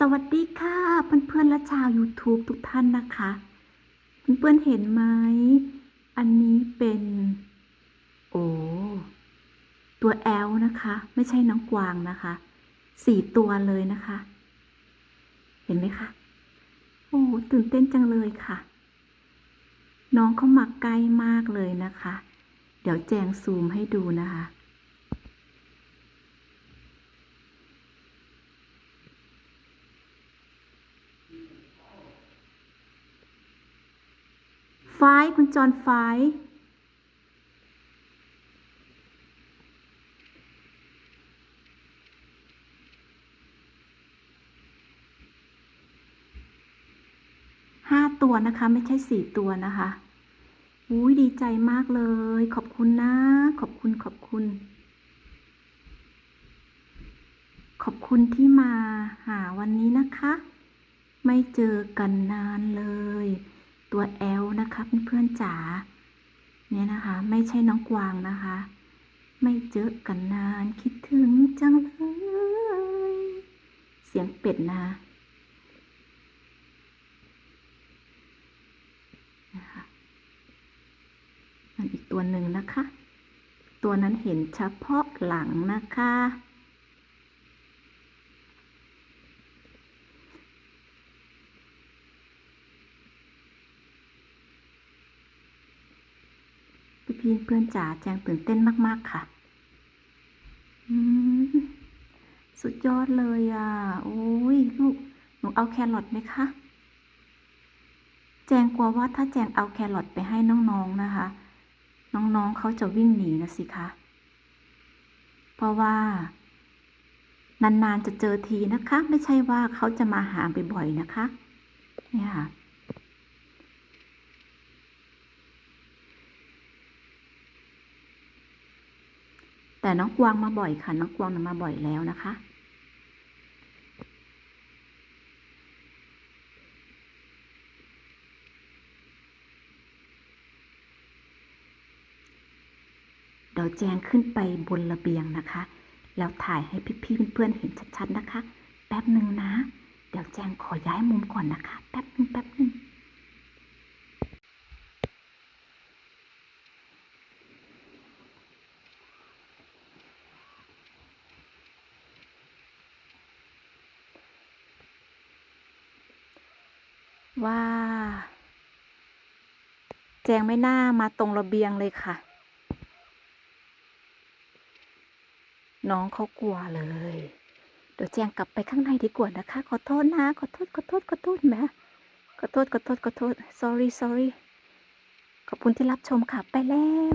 สวัสดีค่ะเพื่อนๆและชาว YouTube ทุกท่านนะคะ เพื่อนๆเห็นไหม อันนี้เป็น โอ้ตัวแอลนะคะ ไม่ใช่น้องกวางนะคะสี่ตัวเลยนะคะ เห็นไหมคะ โอ้ตื่นเต้นจังเลยค่ะ น้องเขามาใกล้มากเลยนะคะ เดี๋ยวแจงซูมให้ดูนะคะ ไฟคุณจอนไฟห้าตัวนะคะ ไม่ใช่สี่ตัวนะคะอุ้ยดีใจมากเลย ขอบคุณนะ ขอบคุณขอบคุณ ขอบคุณที่มาหาวันนี้นะคะ ไม่เจอกันนานเลย ตัวแอลนะคะเพื่อนๆจ๋าเนี่ยนะคะ ไม่ใช่น้องกวางนะคะ ไม่เจอกันนานคิดถึงจังเลย เสียงเป็ดนะนะคะมันอีกตัวหนึ่งนะคะ ตัวนั้นเห็นเฉพาะหลังนะคะ พี่เพื่อนจ๋าแจงตื่นเต้นมากๆค่ะ อืมสุดยอดเลยอะ โอ้ยลูก หนูเอาแครอทไหมคะ แจงกลัวว่าถ้าแจงเอาแครอทไปให้น้องๆนะคะ น้องๆเขาจะวิ่งหนีนะสิคะ เพราะว่า นานๆจะเจอทีนะคะ ไม่ใช่ว่าเขาจะมาหาบ่อยๆนะคะ เนี่ยค่ะ แต่น้องกวางมาบ่อยค่ะ น้องกวางมาบ่อยแล้วนะคะ เดี๋ยวแจงขึ้นไปบนระเบียงนะคะ แล้วถ่ายให้พี่ๆเพื่อนๆเห็นชัดๆนะคะ แป๊บหนึ่งนะ เดี๋ยวแจงขอย้ายมุมก่อนนะคะ แป๊บหนึ่งแป๊บหนึ่ง ว่า แจงไม่น่ามาตรงระเบียงเลยค่ะ น้องเขากลัวเลย เดี๋ยวแจงกลับไปข้างในดีกว่านะคะ ขอโทษนะ ขอโทษ ขอโทษ ขอโทษแม่ขอโทษ ขอโทษ ขอโทษ sorry sorry ขอบคุณที่รับชมค่ะ ไปแล้ว